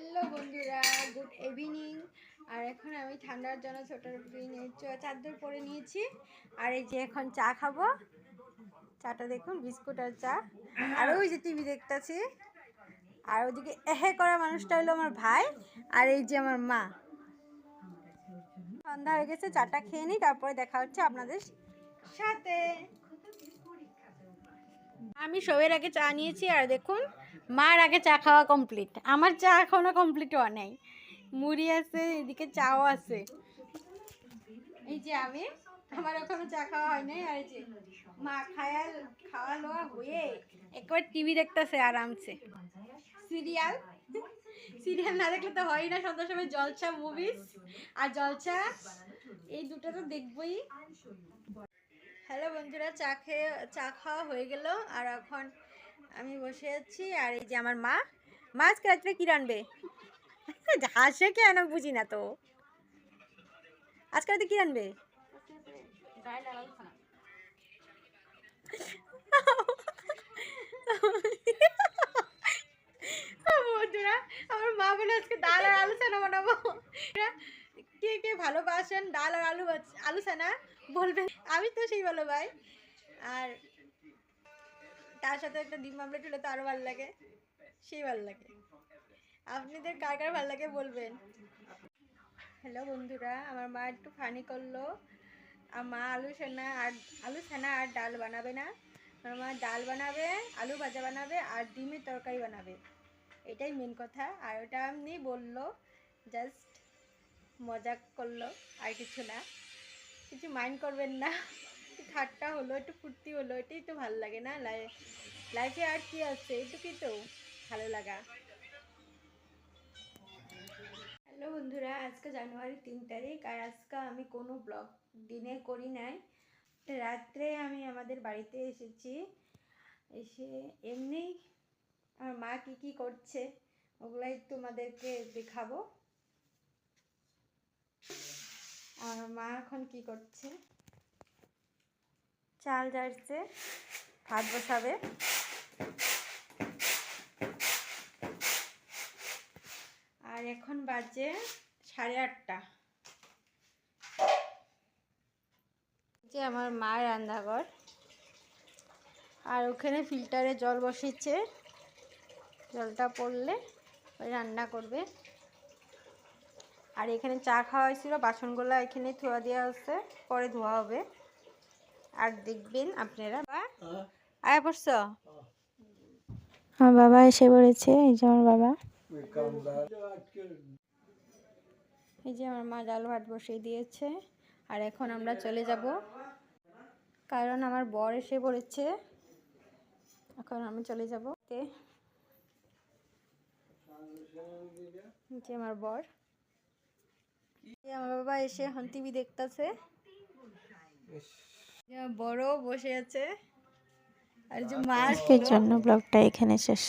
Hello বন্ধুরা, good evening আর এখন আমি ঠান্ডার জন্য ছোটোর চাদর পরে নিয়েছি। আর এই যে এখন চা খাব। চাটা দেখুন, বিস্কুট আর চা। আর ওই যে টিভি দেখতেছি। আর ওদিকে এহে করা মানুষটা হলো আমার ভাই, আর এই যে আমার মা। সন্ধ্যা হয়ে গেছে, চাটা খেয়ে নিই, তারপরে দেখা হচ্ছে আপনাদের সাথে। আমি সবের আগে চা নিয়েছি, আর দেখুন, মার আগে চা খাওয়া কমপ্লিট আমার চা এখনও কমপ্লিট হওয়া নাই। মুড়ি আছে, এদিকে চাও আছে। এই যে আমি, আমার এখনও চা খাওয়া হয় নাই, আর যে মা খায়াল খাওয়া লওয়া হয়ে একবার টিভি দেখতেছে আরামসে। সিরিয়াল। সিরিয়াল না দেখলে তো হয় না, সন্ধ্যার সময় জলসা মুভিস আর জলসা এই দুটো তো দেখবই। হ্যালো বন্ধুরা চা খেয়ে চা খাওয়া হয়ে গেল। আর এখন আমি বসে আছি আর এই যে আমার মা। মা আজকে রাত্রে কি রানবে হাসে কেন বুঝি না তো। আজকে রাতে কি রানবে বন্ধুরা আমার মা বলে আজকে ডাল আর আলু সানা বানাবো কে কে ভালোবাসেন, ডাল আর আলু আলু সানা বলবেন, আমি তো সেই ভালো ভাই। আর তার সাথে একটা ডিম আমলেট হলে তো আরও ভালো লাগে, সেই ভালো লাগে। আপনাদের কার কার ভালো লাগে বলবেন। হ্যালো বন্ধুরা, আমার মা একটু ফানি করল। আর মা আলু সেনা আর, আলু সেনা আর ডাল বানাবে না। আমার মা ডাল বানাবে, আলু ভাজা বানাবে আর ডিমের তরকারি বানাবে। এটাই মেন কথা। আর ওটা এমনি বলল জাস্ট মজা করল, আর কিছু না। কিছু মাইন্ড করবেন না। ঠাট্টা হলো, একটু ফুর্তি হলো, এটাই তো ভালো লাগে না লাইফে আর কি আছে, এটুকুই তো ভালো লাগা। হ্যালো বন্ধুরা, আজকে জানুয়ারি তিন তারিখ, আর আজকে আমি কোনো ব্লগ দিনে করি নাই। রাত্রে আমি আমাদের বাড়িতে এসেছি, এসে এমনি আমার মা কি কি করছে, ওগুলাই তোমাদেরকে দেখাবো। আর মা এখন কি করছে? চাল জারছে, ভাত বসাবে। আর এখন বাজে সাড়ে আটটা। যে আমার মায়ের রান্নাঘর। আর ওখানে ফিল্টারে জল বসিয়েছে জলটা পড়লে রান্না করবে। আর এখানে চা খাওয়া হয়েছিল বাসনগুলো এখানে ধোয়া দেওয়া হচ্ছে পরে ধোয়া হবে। আর দেখবেন আপনারা। বা আয়া পড়ছ? আমার বাবা এসে পড়েছে এই যে আমার বাবা। এই যে আমার মা ডাল ভাত বসিয়ে দিয়েছে আর এখন আমরা চলে যাব। কারণ আমার বর এসে পড়েছে। এখন আমি চলে যাব। তে এই যে আমার বর। আমার বাবা এসে এখন টিভি দেখতেছে। বড় বসে আছে। আর যে মাছ জন্য ব্লগটা এখানে শেষ।